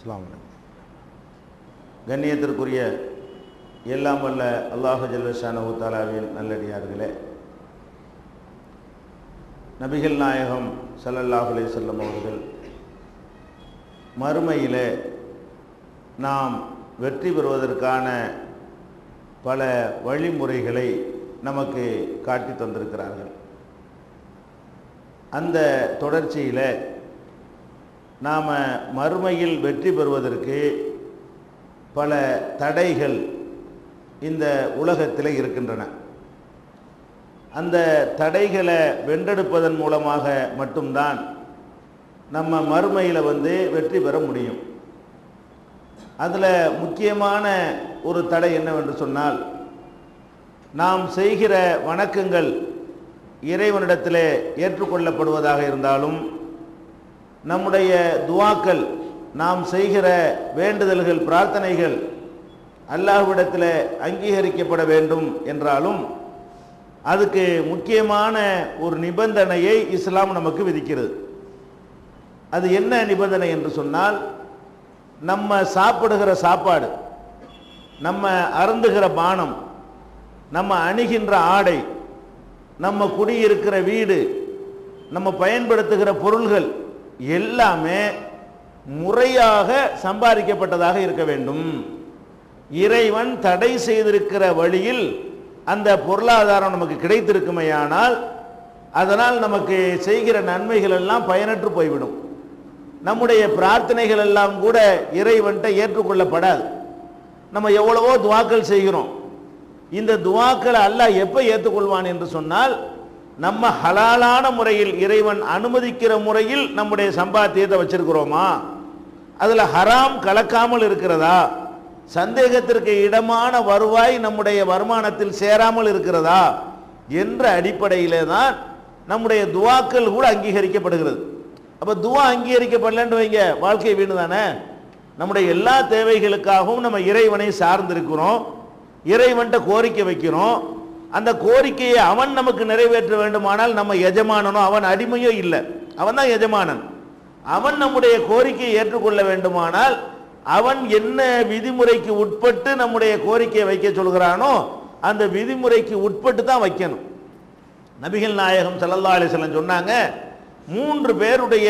அஸ்லாம் கண்ணியத்திற்குரிய எல்லாம் வல்ல அல்லாஹு ஜல்லஷானு தாலாவின் நல்லடியார்களே. நபிகள் நாயகம் ஸல்லல்லாஹு அலைஹி அவர்கள் மறுமையிலே நாம் வெற்றி பெறுவதற்கான பல வழிமுறைகளை நமக்கு காட்டி தந்திருக்கிறார்கள். அந்த தொடர்ச்சியில் நாம் மறுமையில் வெற்றி பெறுவதற்கு பல தடைகள் இந்த உலகத்தில் இருக்கின்றன. அந்த தடைகளை வென்றெடுப்பதன் மூலமாக மட்டும்தான் நம்ம மறுமையில் வந்து வெற்றி பெற முடியும். அதில் முக்கியமான ஒரு தடை என்னவென்று சொன்னால் நாம் செய்கிற வணக்கங்கள் இறைவனிடத்தில் ஏற்றுக்கொள்ளப்படுவதாக இருந்தாலும் நம்முடைய துவாக்கள் நாம் செய்கிற வேண்டுதல்கள் பிரார்த்தனைகள் அல்லாஹ்விடத்தில் அங்கீகரிக்கப்பட வேண்டும் என்றாலும் அதுக்கு முக்கியமான ஒரு நிபந்தனையை இஸ்லாம் நமக்கு விதிக்கிறது. அது என்ன நிபந்தனை என்று சொன்னால் நம்ம சாப்பிடுகிற சாப்பாடு நம்ம அருந்துகிற பானம் நம்ம அணிகின்ற ஆடை நம்ம குடியிருக்கிற வீடு நம்ம பயன்படுத்துகிற பொருள்கள் எல்லாமே முறையாக சம்பாதிக்கப்பட்டதாக இருக்க வேண்டும். இறைவன் தடை செய்திருக்கிற வழியில் அந்த பொருளாதாரம் நமக்கு கிடைத்திருக்குமையானால் அதனால் நமக்கு செய்கிற நன்மைகள் எல்லாம் பயனற்று போய்விடும். நம்முடைய பிரார்த்தனைகள் எல்லாம் கூட இறைவன்கிட்ட ஏற்றுக்கொள்ளப்படாது. நம்ம எவ்வளவோ துவாக்கள் செய்கிறோம். இந்த துவாக்களை அல்லாஹ் எப்போ ஏற்றுக்கொள்வான் என்று சொன்னால் நம்ம ஹலாலான முறையில் இறைவன் அனுமதிக்கிற முறையில் நம்முடைய சம்பாத்தியத்தை வச்சிருக்கிறோமா? அதில் ஹராம் கலக்காமல் இருக்கிறதா? சந்தேகத்திற்கு இடமான வருவாய் நம்முடைய வருமானத்தில் சேராமல் இருக்கிறதா? என்ற அடிப்படையிலே தான் நம்முடைய துவாக்கள் கூட அங்கீகரிக்கப்படுகிறது. அப்போ துவா அங்கீகரிக்கப்படலன்னு வைங்க வாழ்க்கை வீணு தானே? நம்முடைய எல்லா தேவைகளுக்காகவும் நம்ம இறைவனை சார்ந்திருக்கிறோம். இறைவன்ட்ட கோரிக்கை வைக்கிறோம். அந்த கோரிக்கையை அவன் நமக்கு நிறைவேற்ற வேண்டுமானால் நம்ம எஜமானனோ அவன் அடிமையோ இல்லை. அவன் தான் எஜமானன். அவன் நம்முடைய கோரிக்கையை ஏற்றுக்கொள்ள வேண்டுமானால் அவன் என்ன விதிமுறைக்கு உட்பட்டு நம்முடைய கோரிக்கையை வைக்க சொல்கிறானோ அந்த விதிமுறைக்கு உட்பட்டு தான் வைக்கணும். நபிகள் நாயகம் ஸல்லல்லாஹு அலிசலம் சொன்னாங்க மூன்று பேருடைய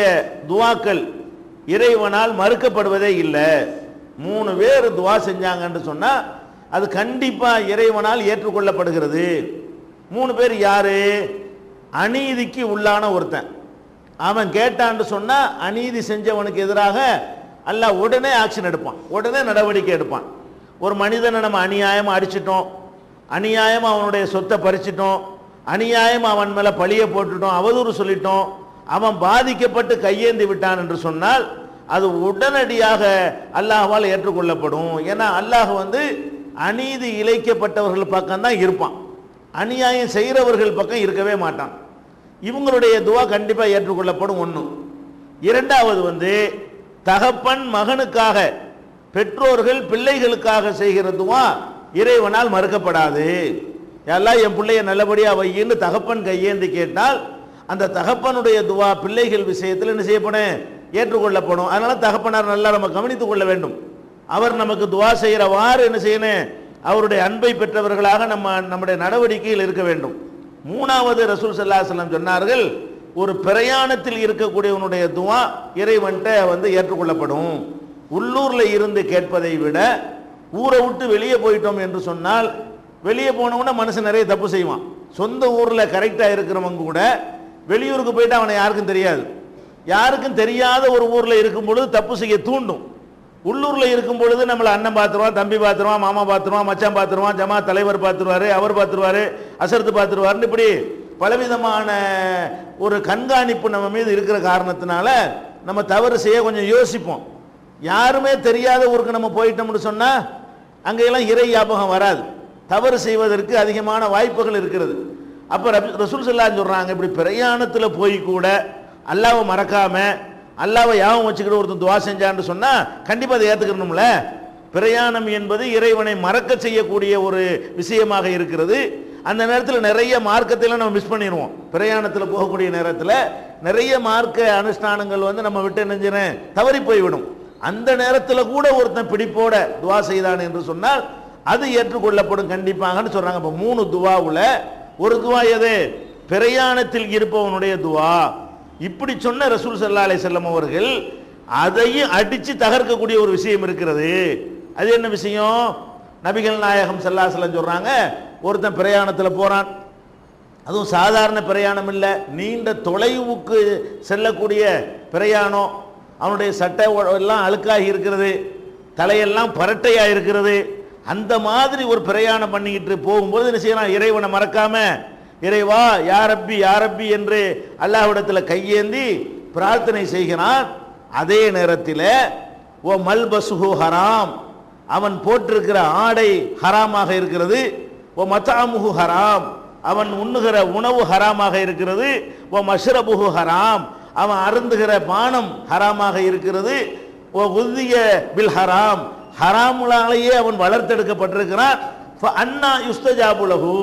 துவாக்கள் இறைவனால் மறுக்கப்படுவதே இல்லை. மூணு பேர் துவா செஞ்சாங்கன்னு சொன்னால் அது கண்டிப்பாக இறைவனால் ஏற்றுக்கொள்ளப்படுகிறது. மூணு பேர் யாரு? அநீதிக்கு உள்ளான ஒருத்தன். அவன் கேட்டான்னு சொன்னா அநீதி செஞ்சவனுக்கு எதிராக அல்லாஹ் உடனே ஆக்ஷன் எடுப்பான். உடனே நடவடிக்கை எடுப்பான். ஒரு மனிதனை நம்ம அநியாயமா அடிச்சிட்டோம். அநியாயம் அவனுடைய சொத்தை பறிச்சிட்டோம். அநியாயம் அவன் மேல பழிய போட்டுட்டோம். அவதூறு சொல்லிட்டோம். அவன் பாதிக்கப்பட்டு கையேந்தி விட்டான் என்று சொன்னால் அது உடனடியாக அல்லாஹ்வால் ஏற்றுக்கொள்ளப்படும். ஏன்னா அல்லாஹ் வந்து அநீதி இழைக்கப்பட்டவர்கள் பக்கம் தான் இருப்பான். அநியாயம் செய்கிறவர்கள் பக்கம் இருக்கவே மாட்டான். இவங்களுடைய துவா கண்டிப்பாக ஏற்றுக்கொள்ளப்படும் ஒன்று இரண்டாவது வந்து தகப்பன் மகனுக்காக பெற்றோர்கள் பிள்ளைகளுக்காக செய்கிற துவா இறைவனால் மறுக்கப்படாது. எல்லாம் என் பிள்ளைய நல்லபடியாக வையின்னு தகப்பன் கையேந்து கேட்டால் அந்த தகப்பனுடைய துவா பிள்ளைகள் விஷயத்தில் என்ன செய்யப்படும்? ஏற்றுக்கொள்ளப்படும். அதனால தகப்பனார் நல்லா நம்ம கவனித்துக் கொள்ள வேண்டும். அவர் நமக்கு துவா செய்கிறவாறு என்ன செய்யணும்? அவருடைய அன்பை பெற்றவர்களாக நம்ம நம்முடைய நடவடிக்கையில் இருக்க வேண்டும். மூணாவது ரசூல் சல்லாஹலம் சொன்னார்கள் ஒரு பிரயாணத்தில் இருக்கக்கூடியவனுடைய துவா இறைவன்ட்ட வந்து ஏற்றுக்கொள்ளப்படும். உள்ளூரில் இருந்து கேட்பதை விட ஊரை விட்டு வெளியே போயிட்டோம் என்று சொன்னால் வெளியே போனவன மனுஷன் நிறைய தப்பு செய்வான். சொந்த ஊரில் கரெக்டாக இருக்கிறவங்க கூட வெளியூருக்கு போயிட்டு அவனை யாருக்கும் தெரியாது. யாருக்கும் தெரியாத ஒரு ஊரில் இருக்கும் பொழுது தப்பு செய்ய தூண்டும். உள்ளூரில் இருக்கும் பொழுது நம்மளை அண்ணன் பார்த்துருவான் தம்பி பார்த்துருவான் மாமா பார்த்துருவான் மச்சான் பார்த்துருவான் ஜமா தலைவர் பார்த்துருவாரு அவர் பார்த்துருவாரு அசரத்து பார்த்துருவாருன்னு இப்படி பலவிதமான ஒரு கண்காணிப்பு நம்ம மீது இருக்கிற காரணத்தினால நம்ம தவறு செய்ய கொஞ்சம் யோசிப்போம். யாருமே தெரியாத ஊருக்கு நம்ம போயிட்டோம்னு சொன்னால் அங்கெல்லாம் இறை ஞாபகம் வராது. தவறு செய்வதற்கு அதிகமான வாய்ப்புகள் இருக்கிறது. அப்போ ரசூல் ஸல்லல்லாஹு சொல்கிறாங்க இப்படி பிரயாணத்தில் போய் கூட அல்லாவை மறக்காமல் அல்லாவை யாபம் வச்சுக்கிட்டு ஒருத்தன் துவா செஞ்சான்னு சொன்னால் கண்டிப்பாக அதை ஏற்றுக்கணும்ல பிரயாணம் என்பது இறைவனை மறக்க செய்யக்கூடிய ஒரு விஷயமாக இருக்கிறது. அந்த நேரத்தில் நிறைய மார்க்கத்தைலாம் நம்ம மிஸ் பண்ணிடுவோம் பிரயாணத்தில் போகக்கூடிய நேரத்தில் நிறைய மார்க்க அனுஷ்டானங்கள் வந்து நம்ம விட்டு நெஞ்சின தவறி போய்விடும். அந்த நேரத்தில் கூட ஒருத்தன் பிடிப்போட துவா செய்தான் என்று சொன்னால் அது ஏற்றுக்கொள்ளப்படும் கண்டிப்பாகன்னு சொல்கிறாங்க இப்போ மூணு துவாவில் ஒரு துவா எது? பிரயாணத்தில் இருப்பவனுடைய துவா. இப்படி சொன்ன ரசூல் சல்லா அலை செல்லம் அவர்கள் அதையும் அடித்து தகர்க்கக்கூடிய ஒரு விஷயம் இருக்கிறது. அது என்ன விஷயம்? நபிகள் நாயகம் செல்லாசலம் சொல்கிறாங்க ஒருத்தன் பிரயாணத்தில் போகிறான் அதுவும் சாதாரண பிரயாணம் இல்லை நீண்ட தொலைவுக்கு செல்லக்கூடிய பிரயாணம். அவனுடைய சட்டை எல்லாம் அழுக்காகி இருக்கிறது தலையெல்லாம் பரட்டையாக இருக்கிறது. அந்த மாதிரி ஒரு பிரயாணம் பண்ணிக்கிட்டு போகும்போது என்ன செய்யலாம்? இறைவனை மறக்காமல் இறைவா யாரப்பி யாரப்பி என்று அல்லாஹ்விடத்தில் கையேந்தி பிரார்த்தனை செய்கிறான். அதே நேரத்தில் ஓ மல்பசுஹு ஹராம். அவன் போட்டிருக்கிற ஆடை ஹராமாக இருக்கிறது. ஓ மத்தாமுகு ஹராம். அவன் உண்ணுகிற உணவு ஹராமாக இருக்கிறது. ஓ மஷ்ரபுகு ஹராம். அவன் அருந்துகிற பானம் ஹராமாக இருக்கிறது. ஓ உதிய பில் ஹராம். ஹராமுலாலேயே அவன் வளர்த்தெடுக்கப்பட்டிருக்கிறான். அண்ணா யுஸ்தஜாபுலகு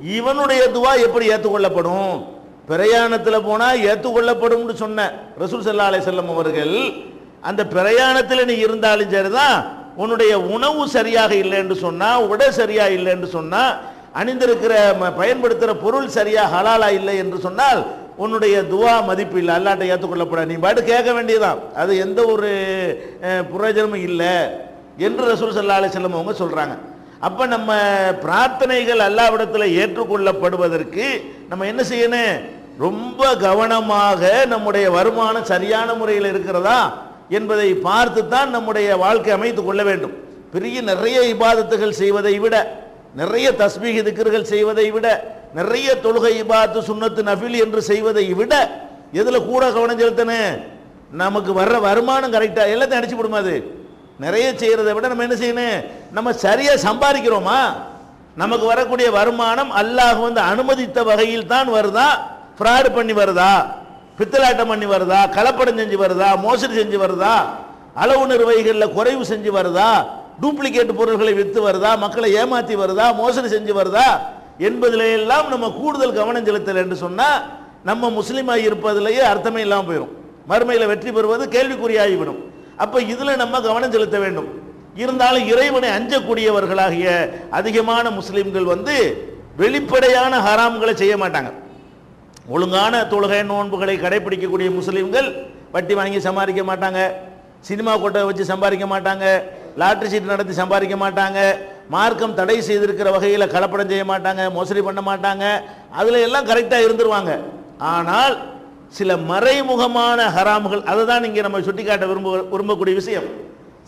இவனுடைய துவா எப்படி ஏற்றுக்கொள்ளப்படும்? பிரயாணத்தில் போனால் ஏற்றுக்கொள்ளப்படும் சொன்ன ரசூல் சல்லா அலை செல்லம் அவர்கள் அந்த பிரயாணத்தில் நீ இருந்தாலும் சரிதான் உன்னுடைய உணவு சரியாக இல்லை என்று சொன்னா உடை சரியா இல்லை என்று சொன்னா அணிந்திருக்கிற ம- பயன்படுத்துகிற பொருள் சரியா ஹலாலா இல்லை என்று சொன்னால் உன்னுடைய துவா மதிப்பு இல்லை. அல்லாட்ட ஏற்றுக்கொள்ளப்படாது. நீ பாட்டு கேட்க வேண்டியதுதான். அது எந்த ஒரு பிரயோஜனமும் இல்லை என்று ரசூல் சல்லா அலி செல்லம் அவங்க சொல்றாங்க. அப்ப நம்ம பிரார்த்தனைகள் அல்லாவிடத்தில் ஏற்றுக்கொள்ளப்படுவதற்கு நம்ம என்ன செய்யணும்? ரொம்ப கவனமாக நம்முடைய வருமானம் சரியான முறையில் இருக்கிறதா என்பதை பார்த்து தான் நம்முடைய வாழ்க்கை அமைத்துக் கொள்ள வேண்டும். பெரிய நிறைய இபாதத்துகள் செய்வதை விட நிறைய தஸ்மீக திக்கர்கள் செய்வதை விட நிறைய தொழுகை இபாத்து சுண்ணத்து நஃபில் என்று செய்வதை விட எதில் கூட கவனம் செலுத்தணும்? நமக்கு வர்ற வருமானம் கரெக்டாக எல்லாத்தையும் அடிச்சு விடுமா அது? நிறைய செய்கிறத விட நம்ம என்ன செய்யணும்? நம்ம சரியாக சம்பாதிக்கிறோமா? நமக்கு வரக்கூடிய வருமானம் அல்லாஹ் வந்து அனுமதித்த வகையில் தான் வருதா? ஃப்ராடு பண்ணி வருதா? பித்தலாட்டம் பண்ணி வருதா? கலப்படம் செஞ்சு வருதா? மோசடி செஞ்சு வருதா? அளவு நிர்வகிகளில் குறைவு செஞ்சு வருதா? டூப்ளிகேட் பொருள்களை விற்று வருதா? மக்களை ஏமாத்தி வருதா? மோசடி செஞ்சு வருதா? என்பதில எல்லாம் நம்ம கூடுதல் கவனம் செலுத்தல் என்று சொன்னால் நம்ம முஸ்லீமாக இருப்பதிலேயே அர்த்தமே இல்லாமல் போயிடும் மறுமையில் வெற்றி பெறுவது கேள்விக்குறியாகிவிடும். அப்ப இதுல நம்ம கவனம் செலுத்த வேண்டும். இருந்தாலும் இறைவனை அஞ்சக்கூடியவர்களாகிய அதிகமான முஸ்லிம்கள் வந்து வெளிப்படையான ஹராம்களை செய்ய மாட்டாங்க. ஒழுங்கான தொழுகை நோன்புகளை கடைபிடிக்கக்கூடிய முஸ்லிம்கள் வட்டி வாங்கி சம்பாதிக்க மாட்டாங்க. சினிமா கொட்டை வச்சு சம்பாதிக்க மாட்டாங்க. லாட்ரி சீட் நடத்தி சம்பாதிக்க மாட்டாங்க. மார்க்கம் தடை செய்திருக்கிற வகையில் கலப்படம் செய்ய மாட்டாங்க மோசடி பண்ண மாட்டாங்க. அதில் எல்லாம் கரெக்டாக இருந்துருவாங்க. ஆனால் சில மறைமுகமான ஹராம்கள் அதை தான் இங்கே நம்ம சுட்டிக்காட்ட விரும்ப விரும்பக்கூடிய விஷயம்.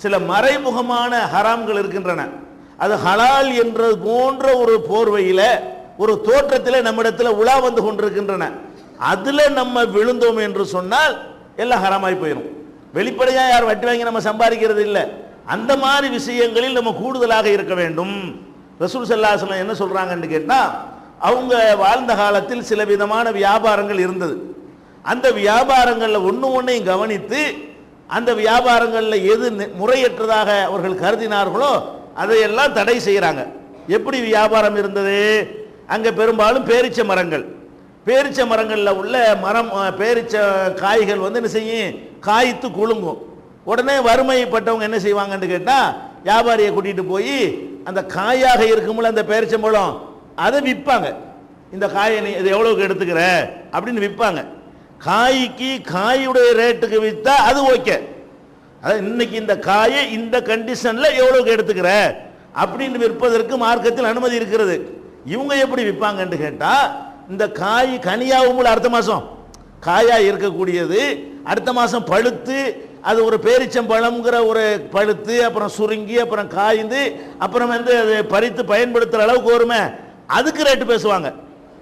சில மறைமுகமான ஹராம்கள் இருக்கின்றன. அது ஹலால் என்றது போன்ற ஒரு போர்வையில் ஒரு தோற்றத்தில் நம்மிடத்தில் உலா வந்து கொண்டிருக்கின்றன. அதில் நம்ம விழுந்தோம் என்று சொன்னால் எல்லாம் ஹராமாய் போயிடும் வெளிப்படையாக யார் வட்டி வாங்கி நம்ம சம்பாதிக்கிறது இல்லை. அந்த மாதிரி விஷயங்களில் நம்ம கூடுதலாக இருக்க வேண்டும். ரசூல் சல்லாஹலம் என்ன சொல்கிறாங்கன்னு கேட்டால் அவங்க வாழ்ந்த காலத்தில் சில விதமான வியாபாரங்கள் இருந்தது. அந்த வியாபாரங்களில் ஒன்று ஒன்றையும் கவனித்து அந்த வியாபாரங்களில் எது முறையற்றதாக அவர்கள் கருதினார்களோ அதையெல்லாம் தடை செய்கிறாங்க எப்படி வியாபாரம் இருந்தது? அங்கே பெரும்பாலும் பேரிச்ச மரங்கள். பேரிச்ச மரங்களில் உள்ள மரம் பேரிச்ச காய்கள் வந்து என்ன செய்யும்? காய்த்து குலுங்கும். உடனே வறுமைப்பட்டவங்க என்ன செய்வாங்கன்னு கேட்டால் வியாபாரியை கூட்டிகிட்டு போய் அந்த காயாக இருக்கும்போது அந்த பேரிச்சம்பழம் அதை விற்பாங்க இந்த காயை நீ இது எவ்வளோக்கு எடுத்துக்கிற? அப்படின்னு விற்பாங்க காய்க்கு காயுடைய ரேட்டுக்கு விற்றா அது ஓகே. அதாவது இன்னைக்கு இந்த காயை இந்த கண்டிஷன்ல எவ்வளவுக்கு எடுத்துக்கிற? அப்படின்னு விற்பதற்கு மார்க்கத்தில் அனுமதி இருக்கிறது. இவங்க எப்படி விற்பாங்கன்னு கேட்டா இந்த காய் கனியாகும் அடுத்த மாசம். காயா இருக்கக்கூடியது அடுத்த மாசம் பழுத்து அது ஒரு பேரிச்சம்பழம்ங்கிற ஒரு பழுத்து அப்புறம் சுருங்கி அப்புறம் காய்ந்து அப்புறம் வந்து அது பறித்து பயன்படுத்துகிற அளவுக்கு வருமே அதுக்கு ரேட்டு பேசுவாங்க.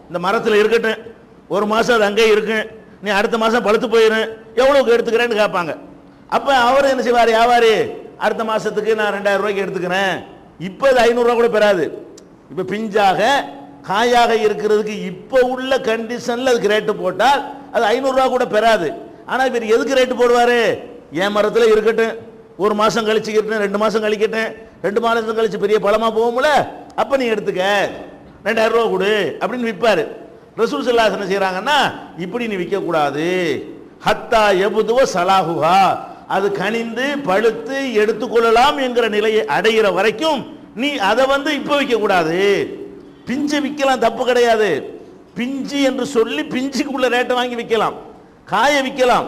இந்த மரத்தில் இருக்கட்டும் ஒரு மாதம் அது அங்கேயே இருக்கும் நீ அடுத்த மாதம் பழுத்து போயிடும் எவ்வளோக்கு எடுத்துக்கிறேன்னு கேட்பாங்க. அப்போ அவர் என்ன செய்வார்? வியாபாரி அடுத்த மாதத்துக்கு நான் ரெண்டாயிரம் ரூபாய்க்கு எடுத்துக்கிறேன். இப்போ அது ஐநூறுரூவா கூட பெறாது. இப்போ பிஞ்சாக காயாக இருக்கிறதுக்கு இப்போ உள்ள கண்டிஷனில் அதுக்கு ரேட்டு போட்டால் அது ஐநூறுரூவா கூட பெறாது. ஆனால் இவர் எதுக்கு ரேட்டு போடுவார்? என் மரத்தில் இருக்கட்டும். ஒரு மாதம் கழிச்சுக்கிட்டேன் ரெண்டு மாதம் கழிக்கட்டும். ரெண்டு மாதம் கழிச்சு பெரிய பழமாக போகும்ல. அப்போ நீ எடுத்துக்க. ரெண்டாயிரம் ரூபா கொடு அப்படின்னு விற்பார். ரசூல் சல்லாஸ் என்ன செய்கிறாங்கன்னா இப்படி நீ விற்கக்கூடாது ஹத்தா எபுதுவ சலாஹுஹா. அது கனிந்து பழுத்து எடுத்துக்கொள்ளலாம் என்கிற நிலையை அடைகிற வரைக்கும் நீ அதை வந்து இப்போ விற்கக்கூடாது பிஞ்சு விற்கலாம் தப்பு கிடையாது. பிஞ்சு என்று சொல்லி பிஞ்சுக்குள்ள ரேட்டை வாங்கி விற்கலாம் காய விற்கலாம்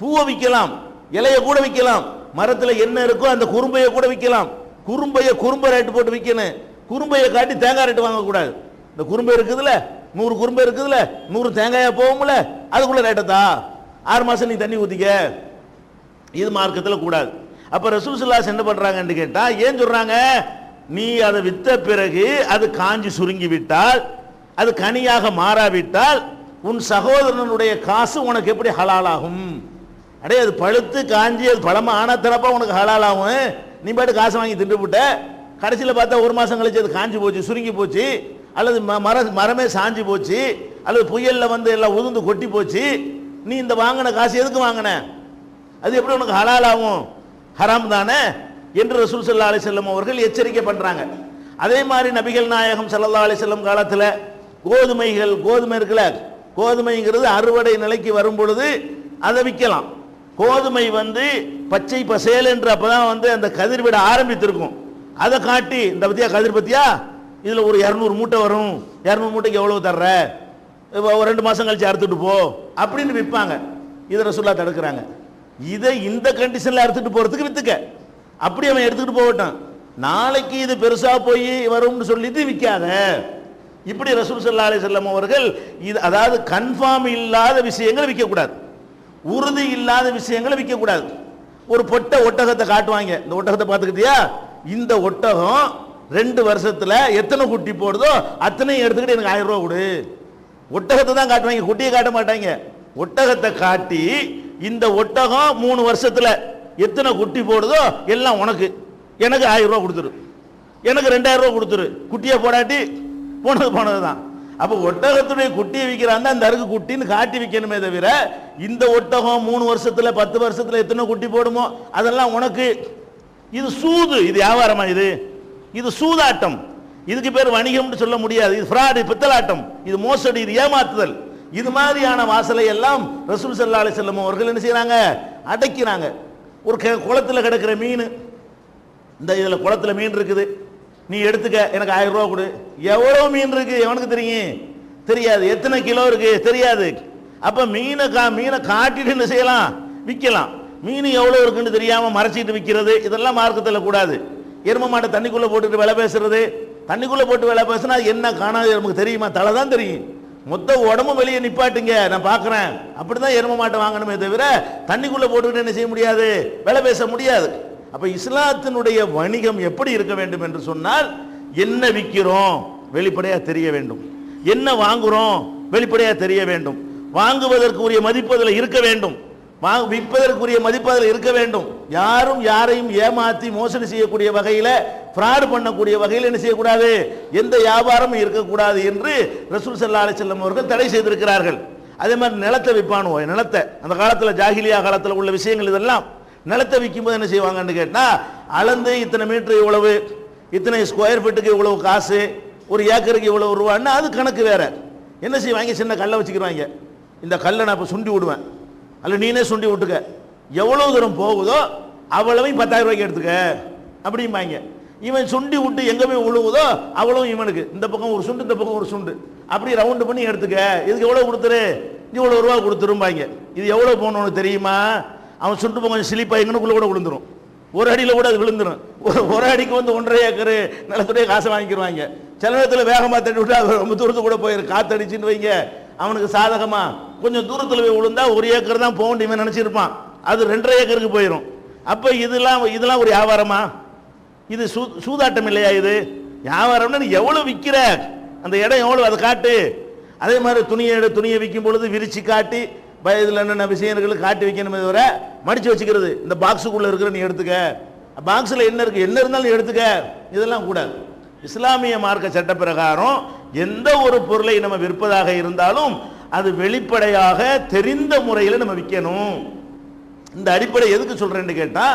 பூவை விற்கலாம் இலையை கூட விற்கலாம் மரத்தில் என்ன இருக்கோ அந்த குறும்பையை கூட விற்கலாம் குறும்பையை குறும்ப ரேட்டு போட்டு விற்கணும் குறும்பையை காட்டி தேங்காய் ரேட்டு வாங்கக்கூடாது. இந்த குறும்பை இருக்குதுல்ல நூறு குறும்பு இருக்குதுல்ல நூறு தேங்காயா போகும்ல அதுக்குள்ள ரேட்டத்தா ஆறு மாசம் நீ தண்ணி ஊத்திக்க. இது மார்க்கத்தில் கூடாது. அப்ப ரசூல் என்ன பண்றாங்கன்னு கேட்டா ஏன் சொல்றாங்க? நீ அதை வித்த பிறகு அது காஞ்சி சுருங்கி விட்டால் அது கனியாக மாறாவிட்டால் உன் சகோதரனுடைய காசு உனக்கு எப்படி ஹலாலாகும்? அடே அது பழுத்து காஞ்சி அது பழமா ஆனா தரப்பா உனக்கு ஹலாலாகும். நீ பாட்டு காசு வாங்கி தின்று விட்ட கடைசியில் பார்த்தா ஒரு மாசம் கழிச்சு அது காஞ்சி போச்சு சுருங்கி போச்சு. அல்லது ம- மர மரமே சாஞ்சி போச்சு அல்லது புயலில் வந்து எல்லாம் உதுந்து கொட்டி போச்சு நீ இந்த வாங்கின காசு எதுக்கு வாங்கின? அது எப்படி உனக்கு ஹலால் ஆகும் ஹராம் தானே? என்று ரசூல் சல்லா அலி செல்லம் அவர்கள் எச்சரிக்கை பண்றாங்க. அதே மாதிரி நபிகள் நாயகம் சல்லா அலி செல்லம் காலத்தில் கோதுமைகள் கோதுமை இருக்குல்ல கோதுமைங்கிறது அறுவடை நிலைக்கு வரும் பொழுது அதை விற்கலாம். கோதுமை வந்து பச்சை பசேல் என்று அப்பதான் வந்து அந்த கதிர் விட ஆரம்பித்திருக்கும். அதை காட்டி இந்த பத்தியா கதிர் பத்தியா? இதில் ஒரு இரநூறு மூட்டை வரும். இரநூறு மூட்டைக்கு எவ்வளோ தர்ற? ஒரு ரெண்டு மாதம் கழிச்சு அறுத்துட்டு போ. அப்படின்னு விற்பாங்க இதை ரசுல்லா தடுக்கிறாங்க. இதை இந்த கண்டிஷனில் அறுத்துட்டு போகிறதுக்கு விற்றுக்க அப்படி அவன் எடுத்துக்கிட்டு போகட்டும். நாளைக்கு இது பெருசாக போய் வரும்னு சொல்லிட்டு விற்காத இப்படி ரசூல் சல்லா அலி செல்லம் அவர்கள் இது அதாவது கன்ஃபார்ம் இல்லாத விஷயங்களை விற்கக்கூடாது உறுதி இல்லாத விஷயங்களை விற்கக்கூடாது ஒரு பொட்டை ஒட்டகத்தை காட்டுவாங்க. இந்த ஒட்டகத்தை பார்த்துக்கிட்டியா? இந்த ஒட்டகம் ரெண்டு வருஷத்தில் எத்தனை குட்டி போடுதோ அத்தனையும் எடுத்துக்கிட்டு எனக்கு ஆயிரம் ரூபா கொடு. ஒட்டகத்தை தான் காட்டுவாங்க குட்டியை காட்ட மாட்டாங்க. ஒட்டகத்தை காட்டி இந்த ஒட்டகம் மூணு வருஷத்தில் எத்தனை குட்டி போடுதோ எல்லாம் உனக்கு. எனக்கு ஆயிரம் ரூபா கொடுத்துரு. எனக்கு ரெண்டாயிரம் ரூபா கொடுத்துரு. குட்டியை போடாட்டி போனது போனது தான். அப்போ ஒட்டகத்துடைய குட்டியை விற்கிறான் அந்த அருக்கு குட்டின்னு காட்டி விற்கணுமே தவிர இந்த ஒட்டகம் மூணு வருஷத்தில் பத்து வருஷத்தில் எத்தனை குட்டி போடுமோ அதெல்லாம் உனக்கு. இது சூது இது வியாபாரமா இது? இது சூதாட்டம். இதுக்கு பேர் வணிகம்னு சொல்ல முடியாது. இது ஃப்ராடு பித்தலாட்டம். இது மோசடி இது ஏமாத்துதல். இது மாதிரியான வாசலை எல்லாம் ரசூல் சல்லா அலி செல்லம் அவர்கள் என்ன செய்கிறாங்க அடைக்கிறாங்க. ஒரு கெ- குளத்தில் கிடக்கிற மீன். இந்த இதில் குளத்துல மீன் இருக்குது. நீ எடுத்துக்க எனக்கு ஆயிரம் ரூபா கொடு. எவ்வளோ மீன் இருக்கு? எவனுக்கு தெரியும்? தெரியாது. எத்தனை கிலோ இருக்கு? தெரியாது. அப்போ மீனை கா மீனை காட்டிட்டு என்ன செய்யலாம்? விற்கலாம் மீன் எவ்வளோ இருக்குன்னு தெரியாமல் மறைச்சிட்டு விற்கிறது இதெல்லாம் மார்க்கத்தில் கூடாது. எரும மாட்டை தண்ணிக்குள்ள போட்டுட்டு வேலை பேசுறது? தண்ணிக்குள்ள போட்டு வேலை பேசினா என்ன காணாது நமக்கு தெரியுமா? தலை தான் தெரியும். மொத்த உடம்பு வெளியே நிப்பாட்டுங்க. நான் பார்க்குறேன். அப்படிதான் எரும மாட்டை வாங்கணுமே தவிர தண்ணிக்குள்ள போட்டுக்கிட்டு என்ன செய்ய முடியாது? வேலை பேச முடியாது. அப்ப இஸ்லாத்தினுடைய வணிகம் எப்படி இருக்க வேண்டும் என்று சொன்னால் என்ன விற்கிறோம் வெளிப்படையா தெரிய வேண்டும். என்ன வாங்குறோம் வெளிப்படையா தெரிய வேண்டும். வாங்குவதற்கு உரிய மதிப்பு அதில் இருக்க வேண்டும். விற்பதற்குரிய மதிப்பு அதில் இருக்க வேண்டும். யாரும் யாரையும் ஏமாத்தி மோசடி செய்யக்கூடிய வகையில் ஃப்ராடு பண்ணக்கூடிய வகையில் என்ன செய்யக்கூடாது? எந்த வியாபாரமும் இருக்கக்கூடாது என்று ரசூல் சல்லா அலைஹி வஸல்லம் அவர்கள் தடை செய்திருக்கிறார்கள். அதே மாதிரி நிலத்தை விற்பானுவோ நிலத்தை. அந்த காலத்தில் ஜாகிலியா காலத்தில் உள்ள விஷயங்கள் இதெல்லாம். நிலத்தை விற்கும்போது என்ன செய்வாங்கன்னு கேட்டால் அளந்து இத்தனை மீட்டர் இவ்வளவு இத்தனை ஸ்கொயர் ஃபீட்டுக்கு இவ்வளவு காசு ஒரு ஏக்கருக்கு இவ்வளவு ரூபான்னு அது கணக்கு வேற. என்ன செய்வாங்க? சின்ன கல்லை வச்சுக்கிறாங்க இந்த கல்லை நான் இப்போ சுண்டி விடுவேன். அல்ல நீனே சுண்டி விட்டுக்க. எவ்வளவு தூரம் போகுதோ அவ்வளவையும் பத்தாயிரம் ரூபாய்க்கு எடுத்துக்க. அப்படிம்பாங்க. இவன் சுண்டி விட்டு எங்கே போய் விழுவுதோ அவ்வளவும் இவனுக்கு. இந்த பக்கம் ஒரு சுண்டு இந்த பக்கம் ஒரு சுண்டு. அப்படி ரவுண்டு பண்ணி எடுத்துக்க. இதுக்கு எவ்வளவு கொடுத்துரு? இவ்வளவு ரூபா கொடுத்துரும்பாங்க. இது எவ்வளவு போகணும்னு தெரியுமா? அவன் சுண்டு பக்கம் கொஞ்சம் சிலிப்பா எங்கனுக்குள்ள கூட விழுந்துரும். ஒரு அடியில் கூட அது விழுந்துடும் ஒரு ஒரு அடிக்கு வந்து ஒன்றரை ஏக்கர் நிலத்துடைய காசை வாங்கிக்கிடுவாங்க சில நேரத்தில் வேகமாக தட்டி விட்டு அது ரொம்ப தூரத்துக்கு கூட போயிரு காத்தடிச்சுன்னு வைங்க. அவனுக்கு சாதகமா? கொஞ்சம் தூரத்தில் போய் விழுந்தா ஒரு ஏக்கர் தான் போக இவன் நினச்சிருப்பான். அது ரெண்டரை ஏக்கருக்கு போயிடும் அப்போ இதெல்லாம் இதெல்லாம் ஒரு வியாபாரமா? இது சூ சூதாட்டம் இல்லையா இது? வியாபாரம்னா நீ எவ்வளோ விற்கிற அந்த இடம் எவ்வளோ அதை காட்டு. அதே மாதிரி துணியை எடு துணியை விற்கும் பொழுது விரித்து காட்டி இதில் என்னென்ன விஷயங்கள் காட்டி வைக்கணுமே தவிர மடித்து வச்சுக்கிறது. இந்த பாக்ஸுக்குள்ளே இருக்கிற நீ எடுத்துக்க. பாக்ஸில் என்ன இருக்கு? என்ன இருந்தாலும் நீ எடுத்துக்க. இதெல்லாம் கூடாது. இஸ்லாமிய மார்க்க சட்ட பிரகாரம் எந்த ஒரு பொருளை நம்ம விற்பதாக இருந்தாலும் அது வெளிப்படையாக தெரிந்த முறையில் நம்ம விற்கணும். இந்த அடிப்படை எதுக்கு சொல்றேன்னு கேட்டா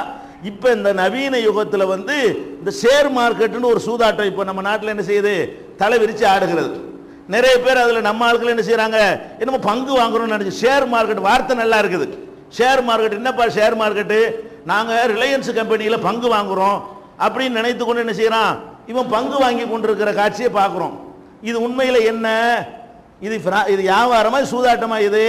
இப்ப இந்த நவீன யுகத்தில் வந்து இந்த ஷேர் மார்க்கெட்னு ஒரு சூதாட்டம் இப்போ நம்ம நாட்டில் என்ன செய்யுது? தலை விரிச்சு ஆடுகிறது. நிறைய பேர் அதில் நம்ம ஆட்கள் என்ன செய்கிறாங்க என்னமோ பங்கு வாங்குறோம்னு நினைச்சு ஷேர் மார்க்கெட் வார்த்தை நல்லா இருக்குது. ஷேர் மார்க்கெட் என்னப்பா ஷேர் மார்க்கெட்டு நாங்கள் ரிலையன்ஸ் கம்பெனியில் பங்கு வாங்குறோம் அப்படின்னு நினைத்து கொண்டு என்ன செய்கிறான் இவன் பங்கு வாங்கி கொண்டிருக்கிற காட்சியை பார்க்குறோம். இது உண்மையில் என்ன? இது இது வியாபாரமா சூதாட்டமா இது?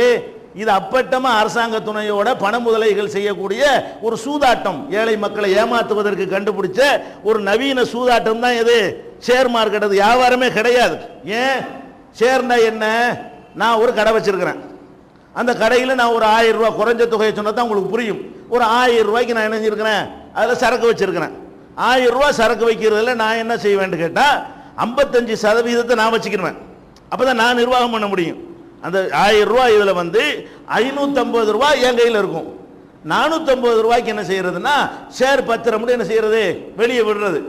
இது அப்பட்டமா அரசாங்க துணையோட பண முதலைகள் செய்யக்கூடிய ஒரு சூதாட்டம். ஏழை மக்களை ஏமாத்துவதற்கு கண்டுபிடிச்ச ஒரு நவீன சூதாட்டம் தான் இது. ஷேர் மார்க்கெட் அது வியாபாரமே கிடையாது. ஏன்? ஷேர்னா என்ன? நான் ஒரு கடை வச்சிருக்கிறேன். அந்த கடையில் நான் ஒரு ஆயிரம் ரூபா குறைஞ்ச தொகையை சொன்னால் தான் உங்களுக்கு புரியும். ஒரு ஆயிரம் ரூபாய்க்கு நான் என்ன செஞ்சிருக்கிறேன்? அதில் சரக்கு வச்சிருக்கிறேன். ஆயிரம் ரூபா சரக்கு வைக்கிறதுல நான் என்ன செய்வேன்னு கேட்டால் ஐம்பத்தஞ்சு சதவீதத்தை நான் வச்சுக்கிடுவேன் அப்போ தான் நான் நிர்வாகம் பண்ண முடியும். அந்த ஆயிரம் ரூபாய் இதில் வந்து ஐநூற்றம்பது ரூபாய் என் கையில் இருக்கும். நானூற்றம்பது ரூபாய்க்கு என்ன செய்கிறதுனா ஷேர் பத்திரம் என்ன செய்கிறது வெளியே விடுறது.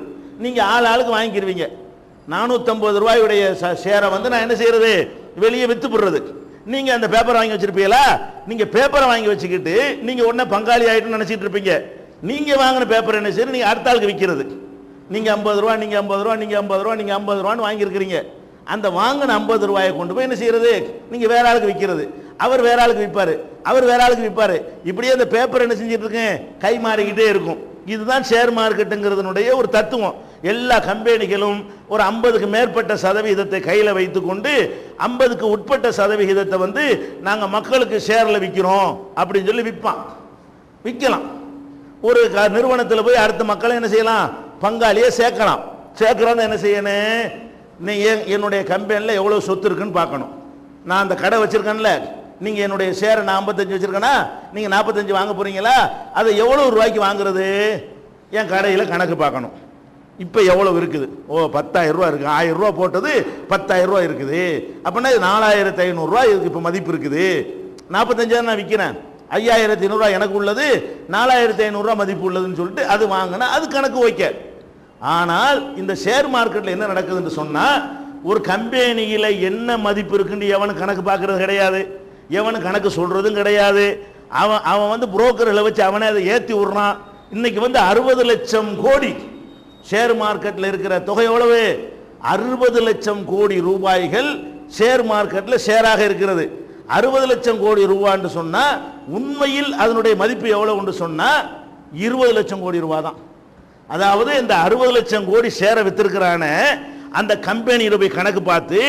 நீங்கள் ஆள் ஆளுக்கு வாங்கிக்கிடுவீங்க நானூற்றம்பது ரூபாயுடைய ஷேரை வந்து நான் என்ன செய்கிறது வெளியே விற்று போடுறது. நீங்கள் அந்த பேப்பரை வாங்கி வச்சுருப்பீங்களா? நீங்கள் பேப்பரை வாங்கி வச்சுக்கிட்டு நீங்கள் உடனே பங்காளி ஆயிட்டுன்னு நினச்சிட்டு இருப்பீங்க. நீங்கள் வாங்கின பேப்பர் என்ன செய்யறது? நீங்கள் அடுத்த ஆளுக்கு விற்கிறது நீங்கள் ஐம்பது ரூபா நீங்கள் ஐம்பது ரூபா நீங்கள் ஐம்பது ரூபா நீங்கள் ஐம்பது ரூபான்னு வாங்கியிருக்கிறீங்க. அந்த வாங்கின ஐம்பது ரூபாயை கொண்டு போய் என்ன செய்யறது? நீங்கள் வேற ஆளுக்கு விற்கிறது அவர் வேற ஆளுக்கு விற்பார். அவர் வேற ஆளுக்கு விற்பார். இப்படியே அந்த பேப்பர் என்ன செஞ்சுட்டு இருக்கேன்? கை மாறிக்கிட்டே இருக்கும். இதுதான் ஷேர் மார்க்கெட்டுங்கிறதுனுடைய ஒரு தத்துவம். எல்லா கம்பெனிகளும் ஒரு ஐம்பதுக்கு மேற்பட்ட சதவிகிதத்தை கையில் வைத்துக்கொண்டு ஐம்பதுக்கு உட்பட்ட சதவிகிதத்தை வந்து நாங்கள் மக்களுக்கு ஷேரில் விற்கிறோம் அப்படின்னு சொல்லி விற்பான் விற்கலாம் ஒரு க- நிறுவனத்தில் போய் அடுத்த மக்களை என்ன செய்யலாம்? பங்காளியை சேர்க்கலாம். சேர்க்கிறோன்னு என்ன செய்யணும் நீ என்னுடைய கம்பெனியில் எவ்வளோ சொத்து இருக்குன்னு பார்க்கணும். நான் அந்த கடை வச்சுருக்கேன்ல நீங்கள் என்னுடைய ஷேரை நான் ஐம்பத்தஞ்சு வச்சிருக்கேனா? நீங்கள் நாற்பத்தஞ்சு வாங்க போகிறீங்களா அதை எவ்வளோ ரூபாய்க்கு வாங்குறது? என் கடையில் கணக்கு பார்க்கணும். இப்போ எவ்வளோ இருக்குது? ஓ பத்தாயிரம் ரூபா இருக்கு. ஆயிரம் ரூபா போட்டது பத்தாயிரம் ரூபா இருக்குது. அப்படின்னா இது நாலாயிரத்தி ஐநூறுரூவா இதுக்கு இப்போ மதிப்பு இருக்குது. நாற்பத்தஞ்சாயிரம் நான் விற்கிறேன் ஐயாயிரத்தி ஐநூறுரூவா எனக்கு உள்ளது நாலாயிரத்தி ஐநூறுரூவா மதிப்பு உள்ளதுன்னு சொல்லிட்டு அது வாங்கினா அது கணக்கு வைக்க. ஆனால் இந்த ஷேர் மார்க்கெட்டில் என்ன நடக்குதுன்னு சொன்னால் ஒரு கம்பெனியில் என்ன மதிப்பு இருக்குன்னு எவனும் கணக்கு பார்க்கறது கிடையாது. எவனும் கணக்கு சொல்கிறதும் கிடையாது. அவன் அவன் வந்து புரோக்கர்களை வச்சு அவனே அதை ஏற்றி விடுறான். இன்னைக்கு வந்து அறுபது லட்சம் கோடி ஷேர் மார்க்கெட்டில் இருக்கிற தொகை எவ்வளவு? அறுபது லட்சம் கோடி ரூபாய்கள் ஷேர் மார்க்கெட்டில் ஷேராக இருக்கிறது. அறுபது லட்சம் கோடி ரூபான்னு சொன்னால் உண்மையில் அதனுடைய மதிப்பு எவ்வளவுன்னு சொன்னால் இருபது லட்சம் கோடி ரூபாய் தான். அதாவது இந்த அறுபது லட்சம் கோடி ஷேரை வித்திருக்கிறான அந்த கம்பெனியில போய் கணக்கு பார்த்து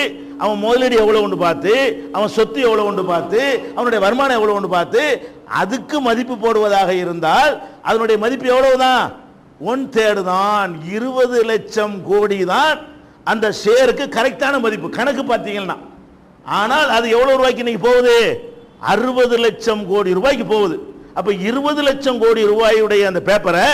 அவன் முதலீடு எவ்வளோ உண்டு பார்த்து அவன் சொத்து எவ்வளோ உண்டு பார்த்து அவனுடைய வருமானம் எவ்வளோ உண்டு பார்த்து அதுக்கு மதிப்பு போடுவதாக இருந்தால் அதனுடைய மதிப்பு எவ்வளவுதான்? ஒன் தேர்டு தான். இருபது லட்சம் கோடி தான் அந்த ஷேருக்கு கரெக்டான மதிப்பு. கணக்கு பார்த்தீங்கன்னா. ஆனால் அது எவ்வளோ ரூபாய்க்கு இன்னைக்கு போகுது? அறுபது லட்சம் கோடி ரூபாய்க்கு போகுது. அப்ப இருபது லட்சம் கோடி ரூபாயுடைய அந்த பேப்பரை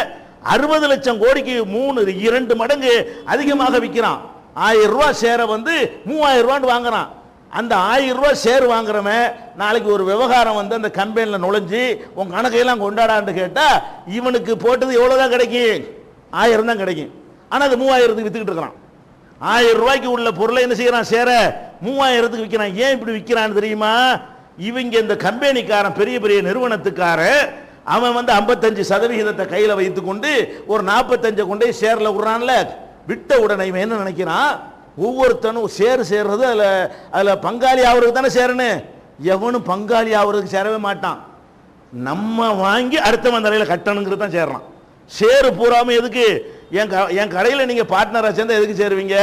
அறுபது லட்சம் கோடிக்கு மூணு இரண்டு மடங்கு அதிகமாக விற்கிறான். ஆயிரம் ரூபாய் சேரை வந்து மூவாயிரம் ரூபான்னு வாங்குறான். அந்த ஆயிரம் ரூபாய் ஷேர் வாங்குறவன் நாளைக்கு ஒரு விவகாரம் வந்து அந்த கம்பெனியில் நுழைஞ்சு உன் கணக்கையெல்லாம் கொண்டாடான்னு கேட்டால் இவனுக்கு போட்டது எவ்வளோ தான் கிடைக்கும்? ஆயிரம் தான் கிடைக்கும். ஆனால் அது மூவாயிரத்துக்கு விற்றுக்கிட்டு இருக்கிறான். ஆயிரம் ரூபாய்க்கு உள்ள பொருளை என்ன செய்கிறான் சேர மூவாயிரத்துக்கு விற்கிறான் ஏன் இப்படி விற்கிறான்னு தெரியுமா? இவங்க இந்த கம்பெனிக்காரன் பெரிய பெரிய நிறுவனத்துக்காரன் அவன் வந்து ஐம்பத்தஞ்சு சதவிகிதத்தை கையில் வைத்துக்கொண்டு ஒரு நாற்பத்தஞ்சை கொண்டு ஷேரில் விடுறான்ல. விட்ட உடனே இவன் என்ன நினைக்கிறான்? ஒவ்வொருத்தனும் சேர் சேர்றது அதில் அதில் பங்காளி ஆகிறதுக்கு தானே சேரனு எவனும் பங்காளி ஆகிறதுக்கு சேரவே மாட்டான். நம்ம வாங்கி அடுத்தவன் தலையில் கட்டணுங்கிறது தான் சேர்றான். ஷேரு பூராமல் எதுக்கு? என் க என் கடையில் நீங்கள் பார்ட்னராக சேர்ந்தா எதுக்கு சேருவீங்க?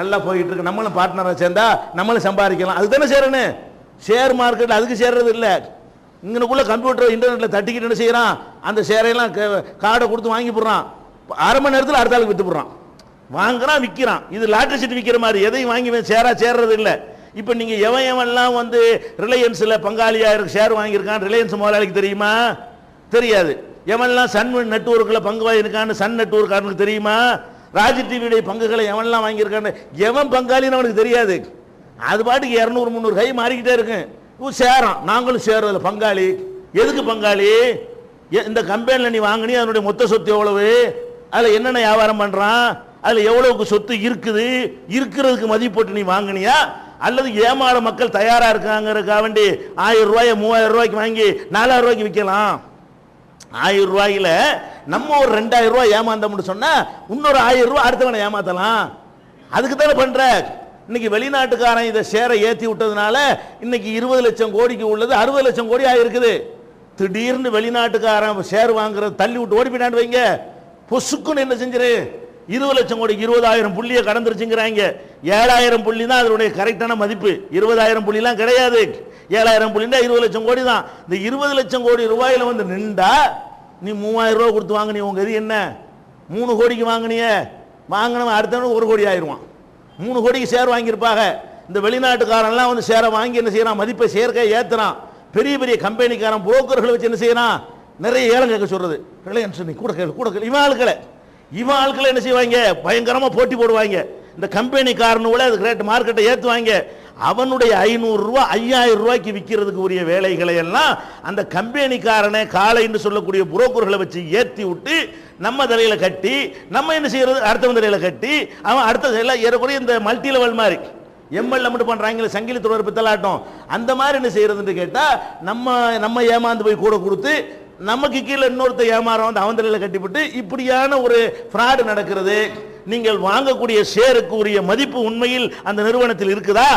நல்லா போயிட்டு இருக்கு. நம்மளும் பார்ட்னராக சேர்ந்தா நம்மளும் சம்பாதிக்கலாம். அதுக்கு தானே சேரணும் ஷேர் மார்க்கெட்டில் அதுக்கு சேர்றது இல்லை. இங்கனுக்குள்ளே கம்ப்யூட்டர் இன்டர்நெட்டில் தட்டிக்கிட்டு என்ன செய்கிறான் அந்த ஷேரையெல்லாம் கார்டை கொடுத்து வாங்கி போடுறான். அரை மணி நேரத்தில் அடுத்த ஆளுக்கு வித்து போடுறான். வாங்குறான் விற்கிறான் இது லாட்டரி சீட் விற்கிற மாதிரி. எதையும் வாங்கி இவன் சேரா சேர்றது இல்லை. இப்போ நீங்கள் எவன் எவன்லாம் வந்து ரிலையன்ஸில் பங்காளியாக இருக்கு ஷேர் வாங்கியிருக்கான்? ரிலையன்ஸ் முதலாளிக்கு தெரியுமா? தெரியாது. எவன்லாம் சன் நெட்வொர்க்கில் பங்கு வாங்கியிருக்கான்னு சன் நெட்ஒர்க்காரனுக்கு தெரியுமா? ராஜ் டிவியுடைய பங்குகளை எவன்லாம் வாங்கியிருக்கான்னு எவன் பங்காளின்னு அவனுக்கு தெரியாது. அது பாட்டுக்கு இரநூறு முந்நூறு கை மாறிக்கிட்டே இருக்கு இவன் நாங்களும் சேர்றதில்ல. பங்காளி. எதுக்கு பங்காளி? இந்த கம்பெனியில் நீ வாங்கினி அதனுடைய மொத்த சொத்து எவ்வளவு? அதில் என்னென்ன வியாபாரம் பண்ணுறான் அதில் எவ்வளவுக்கு சொத்து இருக்குது? இருக்கிறதுக்கு மதிப்பு போட்டு நீ வாங்கினியா? அல்லது ஏமாற மக்கள் தயாராக இருக்காங்கிறதுக்காக வேண்டி ஆயிரம் ரூபாயை மூவாயிரம் ரூபாய்க்கு வாங்கி நாலாயிரம் ரூபாய்க்கு விற்கலாம். ஆயிரம் ரூபாயில் நம்ம ஒரு ரெண்டாயிரம் ரூபாய் ஏமாந்தோம்னு சொன்னால் இன்னொரு ஆயிரம் ரூபாய் அடுத்தவனை ஏமாத்தலாம். அதுக்கு தானே பண்ணுற இன்னைக்கு வெளிநாட்டுக்காரன் இதை ஷேரை ஏற்றி விட்டதுனால இன்னைக்கு இருபது லட்சம் கோடிக்கு உள்ளது அறுபது லட்சம் கோடி ஆகிருக்குது திடீர்னு வெளிநாட்டுக்காரன் ஷேர் வாங்குறது தள்ளி விட்டு ஓடி போயிட்டான்னு வைங்க. பொசுக்குன்னு என்ன செஞ்சிரு? இருபது லட்சம் கோடி இருபதாயிரம் புள்ளியை கடந்துருச்சுங்கிறாங்க. ஏழாயிரம் புள்ளி தான் அதனுடைய கரெக்டான மதிப்பு. இருபதாயிரம் புள்ளிலாம் கிடையாது. ஏழாயிரம் புள்ளின்னா இருபது லட்சம் கோடி தான். இந்த இருபது லட்சம் கோடி ரூபாயில வந்து நின்றா நீ மூவாயிரம் ரூபா கொடுத்து வாங்கினீ உங்க இது என்ன? மூணு கோடிக்கு வாங்கினிய. வாங்கினவன் அடுத்தவனுக்கு ஒரு கோடி ஆயிடுவான் மூணு கோடிக்கு ஷேர் வாங்கியிருப்பாங்க. இந்த வெளிநாட்டுக்காரன்லாம் வந்து ஷேரை வாங்கி என்ன செய்யறான்? மதிப்பை சேர்க்க ஏற்றுறான் பெரிய பெரிய கம்பெனிக்காரன் புரோக்கர்களை வச்சு என்ன செய்யறான்? நிறைய ஏலம் கேட்க சொல்றது. ரிலையன்ஸ் நீ கூட கேள்வி கூட கேளு. இவன் ஆட்களை இவன் ஆட்களை என்ன செய்வாங்க? பயங்கரமாக போட்டி போடுவாங்க. இந்த கம்பெனிக்காரனோட அதுக்கு கிரேட் மார்க்கெட்டை ஏற்றுவாங்க அவனுடைய ஐநூறு ரூபா ஐயாயிரம் ரூபாய்க்கு விற்கிறதுக்கு உரிய வேலைகளை எல்லாம் அந்த கம்பெனிக்காரனை காலைன்னு சொல்லக்கூடிய புரோக்கர்களை வச்சு ஏற்றி விட்டு நம்ம தலையில் கட்டி நம்ம என்ன செய்யறது? அடுத்தவன் தலையில் கட்டி அவன் அடுத்த ஏறக்கூடிய ஏறக்குறைய இந்த மல்டி லெவல் மாதிரி. எம்எல்ஏ மட்டும் பண்ணுறாங்களே சங்கிலி தொடர்பு தலாட்டம் அந்த மாதிரி என்ன செய்யறதுன்னு கேட்டால் நம்ம நம்ம ஏமாந்து போய் கூட கொடுத்து நமக்கு கீழே இன்னொருத்த ஏமாறம் வந்து அவன் தலையில் கட்டிவிட்டு இப்படியான ஒரு ஃப்ராடு நடக்கிறது. நீங்கள் வாங்கக்கூடிய ஷேருக்கு உரிய மதிப்பு உண்மையில் அந்த நிறுவனத்தில் இருக்குதா?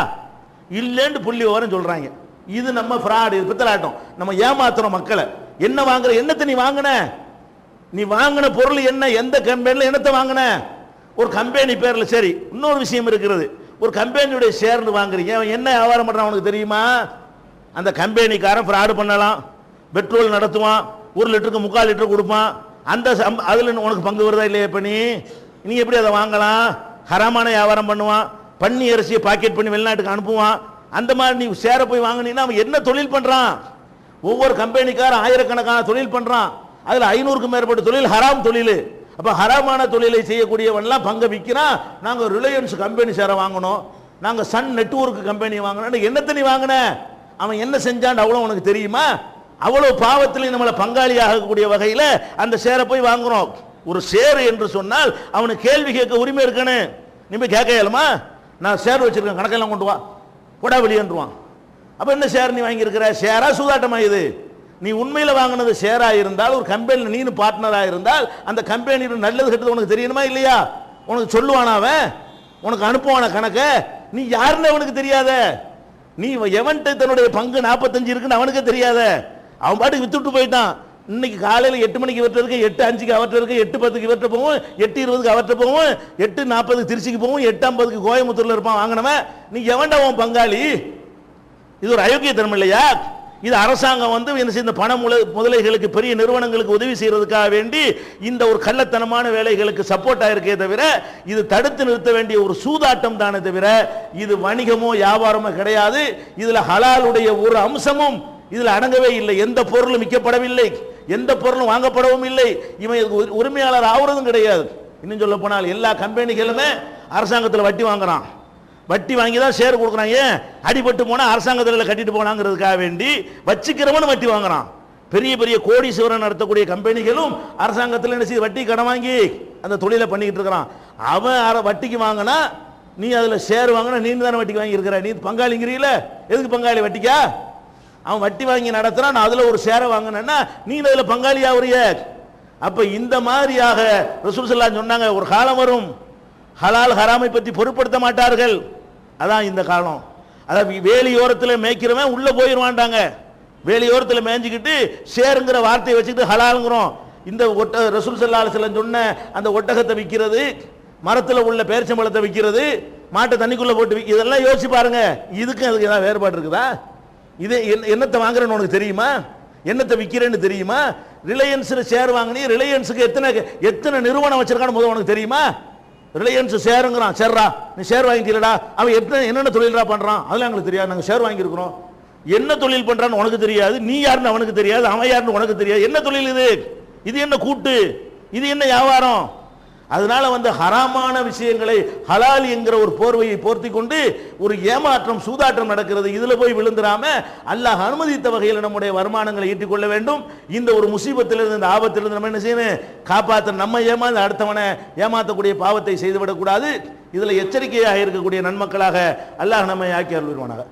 இல்லைன்னு புள்ளி விவரம் சொல்றாங்க. இது நம்ம ஃப்ராடு பித்தலாட்டம். நம்ம ஏமாத்துறோம் மக்களை. என்ன வாங்குற? என்னத்தை நீ வாங்கின? நீ வாங்கின பொருள் என்ன? எந்த கம்பெனியில் என்னத்தை வாங்கின? ஒரு கம்பெனி பேரில் சரி இன்னொரு விஷயம் இருக்கிறது. ஒரு கம்பெனியுடைய ஷேர்னு வாங்குறீங்க. அவன் என்ன வியாபாரம் பண்ணுறான் உனக்கு தெரியுமா? அந்த கம்பெனிக்காரன் ஃப்ராடு பண்ணலாம். பெட்ரோல் நடத்துவான். ஒரு லிட்டருக்கு முக்கால் லிட்டர் கொடுப்பான். அந்த அதில் உனக்கு பங்கு வருதா இல்லையா இப்போ நீ? நீ எப்படி அதை வாங்கலாம்? ஹராமான வியாபாரம் பண்ணுவான். பன்னி அரிசியை பாக்கெட் பண்ணி வெளிநாட்டுக்கு அனுப்புவான். அந்த மாதிரி நீ சேர போய் வாங்கினீங்கன்னா அவன் என்ன தொழில் பண்றான்? ஒவ்வொரு கம்பெனிக்காரன் ஆயிரக்கணக்கான தொழில் பண்றான். அதுல ஐநூறுக்கும் மேற்பட்ட தொழில் ஹராம் தொழில். அப்ப ஹராமான தொழிலை செய்யக்கூடியவன்லாம் பங்கு விற்கிறான் நாங்க ரிலையன்ஸ் கம்பெனி சேர வாங்கணும். நாங்க சன் நெட்ஒர்க் கம்பெனி வாங்கணும். என்னத்தை நீ வாங்கின? அவன் என்ன செஞ்சான்னு அவ்வளவு உனக்கு தெரியுமா? அவ்வளவு பாவத்திலையும் நம்மளை பங்காளி ஆகக்கூடிய வகையில் அந்த சேரை போய் வாங்குறோம். ஒரு சேரு என்று சொன்னால் அவனுக்கு கேள்வி கேட்க உரிமை இருக்கணும். நீ போய் கேட்க இயலுமா? நான் ஷேர் வச்சிருக்கேன் கணக்கெல்லாம் கொண்டு வா. போடா வெளியேன்றுவான். அப்ப என்ன ஷேர் நீ வாங்கியிருக்கிற? ஷேரா சூதாட்டமா இது? நீ உண்மையில் வாங்கினது ஷேராக இருந்தால் ஒரு கம்பெனியில் நீனு பார்ட்னராக இருந்தால் அந்த கம்பெனியில் நல்லது கெட்டது உனக்கு தெரியணுமா இல்லையா? உனக்கு சொல்லுவானா அவன்? உனக்கு அனுப்புவான கணக்கை? நீ யாருன்னு அவனுக்கு தெரியாத. நீ எவன்கிட்ட தன்னுடைய பங்கு நாற்பத்தஞ்சு இருக்குன்னு அவனுக்கே தெரியாத. அவன் பாட்டுக்கு வித்துட்டு போயிட்டான். இன்னைக்கு காலையில் எட்டு மணிக்கு இவர்கிட்ட இருக்கு எட்டு அஞ்சுக்கு அவர்கிட்ட இருக்கு எட்டு பத்துக்கு இவர்கிட்ட போவோம் எட்டு இருபதுக்கு அவர்கிட்ட போவோம் எட்டு நாற்பதுக்கு திருச்சிக்கு போவோம் எட்டு ஐம்பதுக்கு கோயம்புத்தூர்ல இருப்பான் வாங்கினவன். நீ எவன்டா உன் பங்காளி? இது ஒரு அயோக்கியத்தனம் இல்லையா? இது அரசாங்கம் வந்து என்ன செய்ய இந்த பண முதலைகளுக்கு பெரிய நிறுவனங்களுக்கு உதவி செய்யறதுக்காக வேண்டி இந்த ஒரு கள்ளத்தனமான வேலைகளுக்கு சப்போர்ட் ஆயிருக்கே தவிர இது தடுத்து நிறுத்த வேண்டிய ஒரு சூதாட்டம் தானே தவிர இது வணிகமோ வியாபாரமோ கிடையாது. இதுல ஹலாலுடைய ஒரு அம்சமும் இதில் அடங்கவே இல்லை. எந்த பொருளும் விற்கப்படவில்லை. எந்த பொருளும் வாங்கப்படவும் இல்லை. இவன் உரிமையாளர் ஆகுறதும் கிடையாது. இன்னும் சொல்ல போனால் எல்லா கம்பெனிகளுமே அரசாங்கத்தில் வட்டி வாங்குறான். வட்டி வாங்கி தான் ஷேர் கொடுக்குறாங்க ஏன்? அடிபட்டு போனால் அரசாங்கத்தில் கட்டிட்டு போனாங்கிறதுக்காக வேண்டி வச்சுக்கிறவனும் வட்டி வாங்குறான். பெரிய பெரிய கோடீஸ்வரன் நடத்தக்கூடிய கம்பெனிகளும் அரசாங்கத்தில் என்ன செய்யுது வட்டி கடன் வாங்கி அந்த தொழிலை பண்ணிக்கிட்டு இருக்கிறான். அவன் வட்டிக்கு வாங்கினா நீ அதில் ஷேர் வாங்கினா நீ தானே வட்டிக்கு வாங்கியிருக்கிற? நீ பங்காளிங்கிறீல எதுக்கு பங்காளி வட்டிக்கா? அவன் வட்டி வாங்கி நடத்துறான் நான் அதுல ஒரு ஷேரை வாங்கினேன்னா நீ அதுல பங்காளி ஆகுறிய அப்ப இந்த மாதிரியாக ரசூல் ஸல்லல்லாஹு சொன்னாங்க ஒரு காலம் வரும். ஹலால் ஹராமை பற்றி பொருட்படுத்த மாட்டார்கள். அதான் இந்த காலம். அதாவது வேலியோரத்தில் மேய்க்கிறவன் உள்ள போயிடுவான்டாங்க வேலியோரத்தில் மேய்ஞ்சிக்கிட்டு ஷேருங்கிற வார்த்தையை வச்சுக்கிட்டு ஹலாலுங்கிறோம். இந்த ஒட்ட ரசூல் சல்லா அலைஹி சொன்ன அந்த ஒட்டகத்தை விற்கிறது மரத்தில் உள்ள பேரிச்சம்பழத்தை விற்கிறது மாட்டை தண்ணிக்குள்ளே போட்டு விற்க இதெல்லாம் யோசிச்சு பாருங்க. இதுக்கும் அதுக்கு ஏதாவது வேறுபாடு இருக்குதா? இது என்ன- என்னத்தை வாங்குறேன்னு உனக்கு தெரியுமா? என்னத்தை விற்கிறேன்னு தெரியுமா? ரிலையன்ஸில் ஷேர் வாங்கினி ரிலையன்ஸுக்கு எத்தனை எத்தனை நிறுவனம் வச்சிருக்கான்னு முதல் உனக்கு தெரியுமா? ரிலையன்ஸ் ஷேருங்கிறான் சேர்றா நீ ஷேர் வாங்கிக்கலடா அவன் எத்தனை என்னென்ன தொழில்டா பண்ணுறான் அதெல்லாம் எங்களுக்கு தெரியாது. நாங்கள் ஷேர் வாங்கியிருக்கிறோம். என்ன தொழில் பண்ணுறான்னு உனக்கு தெரியாது. நீ யாருன்னு அவனுக்கு தெரியாது. அவன் யாருன்னு உனக்கு தெரியாது. என்ன தொழில் இது? இது என்ன கூட்டு? இது என்ன வியாபாரம்? அதனால வந்து ஹராமான விஷயங்களை ஹலால் என்கிற ஒரு போர்வையை போர்த்தி கொண்டு ஒரு ஏமாற்றம் சூதாட்டம் நடக்கிறது. இதில் போய் விழுந்துராம அல்லாஹ் அனுமதித்த வகையில் நம்முடைய வருமானங்களை ஈட்டிக் கொள்ள வேண்டும். இந்த ஒரு முசீபத்திலிருந்து இந்த ஆபத்திலிருந்து நம்ம என்ன செய்யணும்? காப்பாற்ற நம்ம ஏமாந்து அடுத்தவனை ஏமாற்றக்கூடிய பாவத்தை செய்துவிடக்கூடாது. இதில் எச்சரிக்கையாக இருக்கக்கூடிய நன்மக்களாக அல்லாஹ் நம்மை ஆக்கி அருள்வானாக.